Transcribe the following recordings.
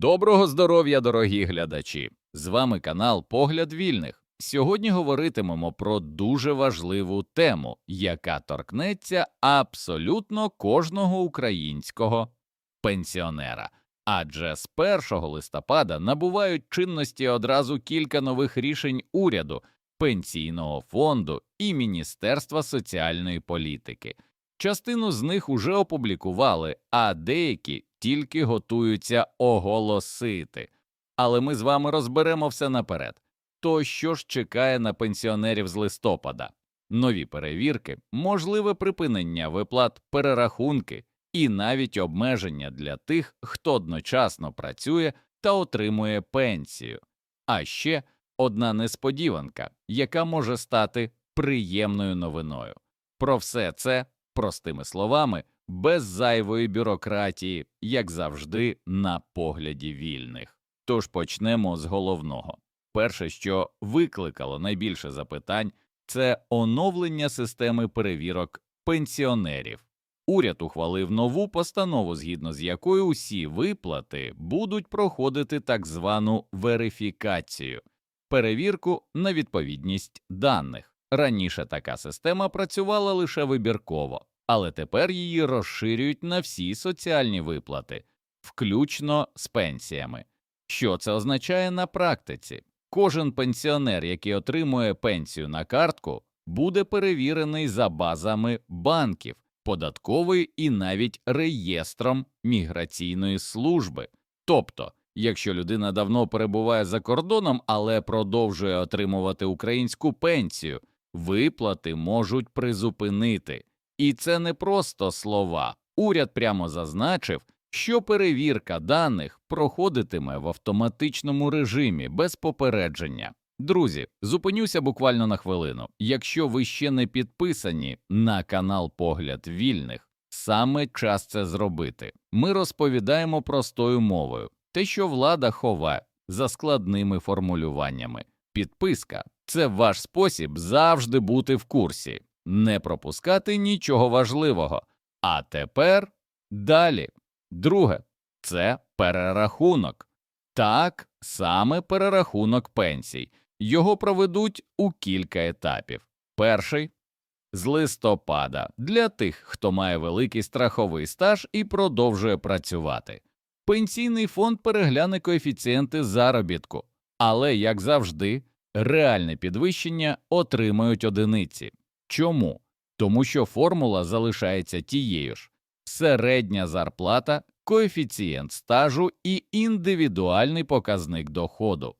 Доброго здоров'я, дорогі глядачі! З вами канал Погляд Вільних. Сьогодні говоритимемо про дуже важливу тему, яка торкнеться абсолютно кожного українського пенсіонера. Адже з 1 листопада набувають чинності одразу кілька нових рішень уряду, пенсійного фонду і Міністерства соціальної політики. Частину з них уже опублікували, а деякі тільки готуються оголосити. Але ми з вами розберемо все наперед. То що ж чекає на пенсіонерів з листопада? Нові перевірки, можливе припинення виплат, перерахунки і навіть обмеження для тих, хто одночасно працює та отримує пенсію. А ще одна несподіванка, яка може стати приємною новиною. Про все це простими словами, без зайвої бюрократії, як завжди, на погляді вільних. Тож почнемо з головного. Перше, що викликало найбільше запитань, це оновлення системи перевірок пенсіонерів. Уряд ухвалив нову постанову, згідно з якою усі виплати будуть проходити так звану верифікацію, перевірку на відповідність даних. Раніше така система працювала лише вибірково, але тепер її розширюють на всі соціальні виплати, включно з пенсіями. Що це означає на практиці? Кожен пенсіонер, який отримує пенсію на картку, буде перевірений за базами банків, податкової і навіть реєстром міграційної служби. Тобто, якщо людина давно перебуває за кордоном, але продовжує отримувати українську пенсію, виплати можуть призупинити. І це не просто слова. Уряд прямо зазначив, що перевірка даних проходитиме в автоматичному режимі без попередження. Друзі, зупинюся буквально на хвилину. Якщо ви ще не підписані на канал Погляд Вільних, саме час це зробити. Ми розповідаємо простою мовою, те, що влада ховає за складними формулюваннями. Підписка це ваш спосіб завжди бути в курсі, не пропускати нічого важливого. А тепер далі. Друге це перерахунок. Так, саме перерахунок пенсій. Його проведуть у кілька етапів. Перший з листопада для тих, хто має великий страховий стаж і продовжує працювати. Пенсійний фонд перегляне коефіцієнти заробітку, але, як завжди, реальне підвищення отримають одиниці. Чому? Тому що формула залишається тією ж середня зарплата, коефіцієнт стажу і індивідуальний показник доходу.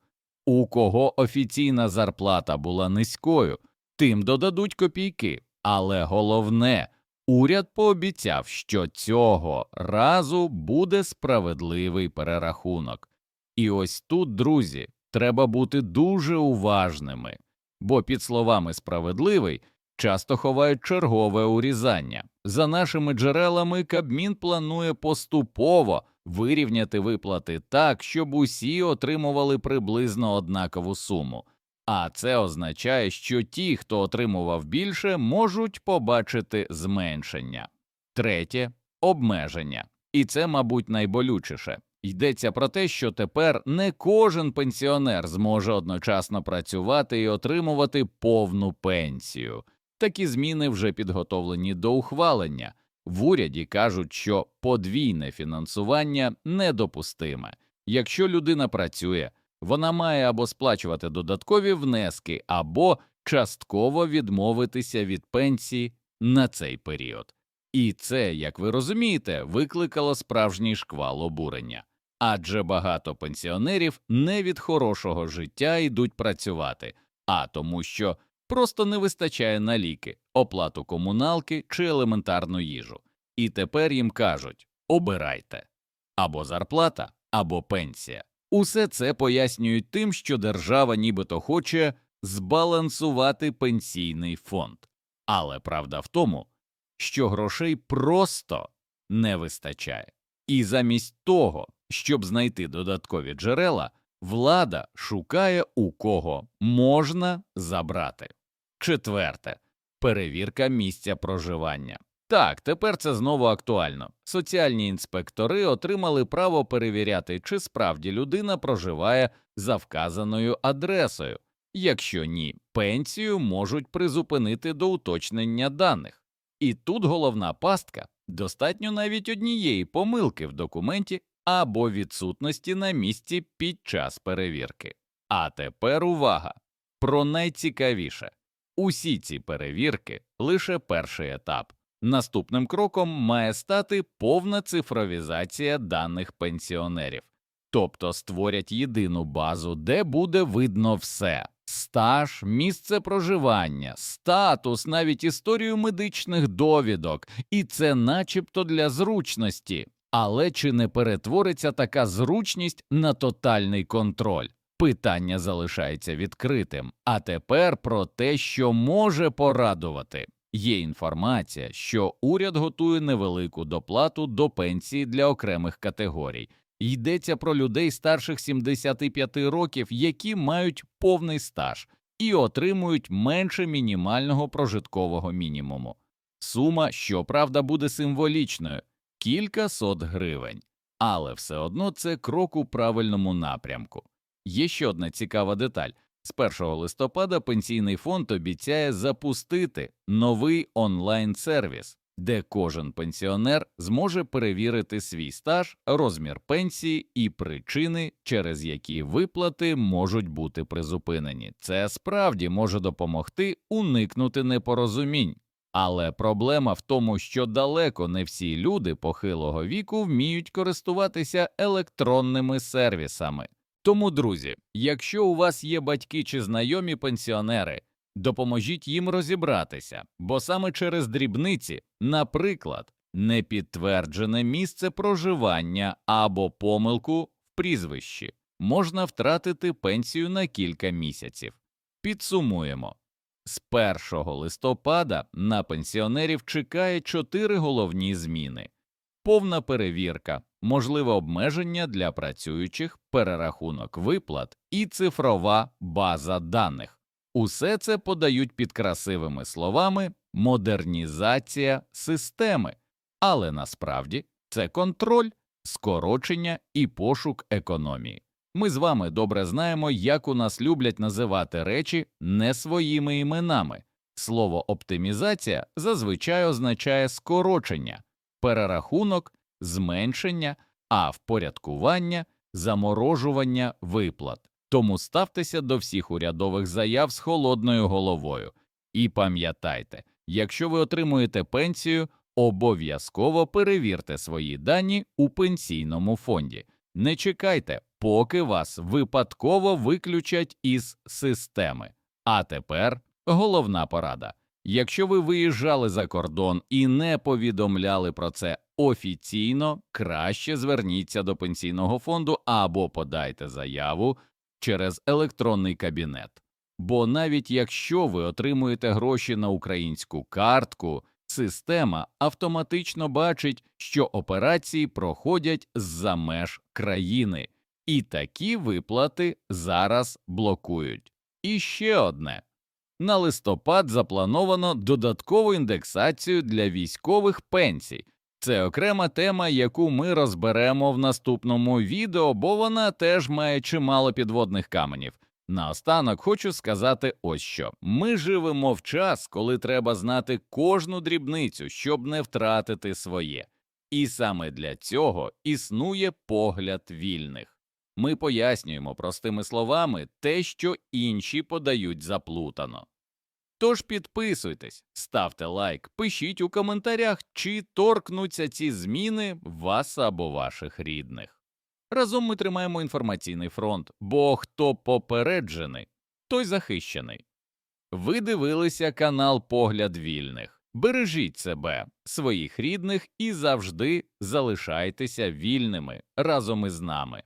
У кого офіційна зарплата була низькою, тим додадуть копійки. Але головне, уряд пообіцяв, що цього разу буде справедливий перерахунок. І ось тут, друзі, треба бути дуже уважними, бо під словами справедливий часто ховають чергове урізання. За нашими джерелами, Кабмін планує поступово вирівняти виплати так, щоб усі отримували приблизно однакову суму. А це означає, що ті, хто отримував більше, можуть побачити зменшення. Третє обмеження. І це, мабуть, найболючіше. Йдеться про те, що тепер не кожен пенсіонер зможе одночасно працювати і отримувати повну пенсію. Такі зміни вже підготовлені до ухвалення. В уряді кажуть, що подвійне фінансування недопустиме. Якщо людина працює, вона має або сплачувати додаткові внески, або частково відмовитися від пенсії на цей період. І це, як ви розумієте, викликало справжній шквал обурення. Адже багато пенсіонерів не від хорошого життя йдуть працювати, а тому, що просто не вистачає на ліки, оплату комуналки чи елементарну їжу. І тепер їм кажуть обирайте або зарплата, або пенсія. Усе це пояснюють тим, що держава нібито хоче збалансувати пенсійний фонд. Але правда в тому, що грошей просто не вистачає. І замість того, щоб знайти додаткові джерела, влада шукає у кого можна забрати. Четверте перевірка місця проживання. Так, тепер це знову актуально. Соціальні інспектори отримали право перевіряти, чи справді людина проживає за вказаною адресою. Якщо ні, пенсію можуть призупинити до уточнення даних. І тут головна пастка достатньо навіть однієї помилки в документі або відсутності на місці під час перевірки. А тепер увага! Про найцікавіше усі ці перевірки лише перший етап. Наступним кроком має стати повна цифровізація даних пенсіонерів, тобто створять єдину базу, де буде видно все стаж, місце проживання, статус, навіть історію медичних довідок, і це начебто для зручності. Але чи не перетвориться така зручність на тотальний контроль? Питання залишається відкритим. А тепер про те, що може порадувати. Є інформація, що уряд готує невелику доплату до пенсії для окремих категорій. Йдеться про людей старших 75 років, які мають повний стаж і отримують менше мінімального прожиткового мінімуму. Сума, щоправда, буде символічною кілька сот гривень, але все одно це крок у правильному напрямку. Є ще одна цікава деталь. З 1 листопада пенсійний фонд обіцяє запустити новий онлайн-сервіс, де кожен пенсіонер зможе перевірити свій стаж, розмір пенсії і причини, через які виплати можуть бути призупинені. Це справді може допомогти уникнути непорозумінь. Але проблема в тому, що далеко не всі люди похилого віку вміють користуватися електронними сервісами. Тому, друзі, якщо у вас є батьки чи знайомі пенсіонери, допоможіть їм розібратися, бо саме через дрібниці, наприклад, непідтверджене місце проживання або помилку в прізвищі, можна втратити пенсію на кілька місяців. Підсумуємо. З 1 листопада на пенсіонерів чекає чотири головні зміни: повна перевірка, можливе обмеження для працюючих, перерахунок виплат і цифрова база даних. Усе це подають під красивими словами модернізація системи, але насправді це контроль, скорочення і пошук економії. Ми з вами добре знаємо, як у нас люблять називати речі не своїми іменами. Слово оптимізація зазвичай означає скорочення, перерахунок, зменшення, а впорядкування, заморожування виплат. Тому ставтеся до всіх урядових заяв з холодною головою. І пам'ятайте, якщо ви отримуєте пенсію, обов'язково перевірте свої дані у пенсійному фонді. Не чекайте, поки вас випадково виключать із системи. А тепер головна порада. Якщо ви виїжджали за кордон і не повідомляли про це офіційно, краще зверніться до пенсійного фонду або подайте заяву через електронний кабінет. Бо навіть якщо ви отримуєте гроші на українську картку, система автоматично бачить, що операції проходять з-за меж країни, і такі виплати зараз блокують. І ще одне. На листопад заплановано додаткову індексацію для військових пенсій. Це окрема тема, яку ми розберемо в наступному відео, бо вона теж має чимало підводних каменів. Наостанок хочу сказати ось що: ми живемо в час, коли треба знати кожну дрібницю, щоб не втратити своє. І саме для цього існує погляд вільних. Ми пояснюємо простими словами те, що інші подають заплутано. Тож підписуйтесь, ставте лайк, пишіть у коментарях, чи торкнуться ці зміни вас або ваших рідних. Разом ми тримаємо інформаційний фронт, бо хто попереджений, той захищений. Ви дивилися канал Погляд вільних. Бережіть себе, своїх рідних і завжди залишайтеся вільними разом із нами.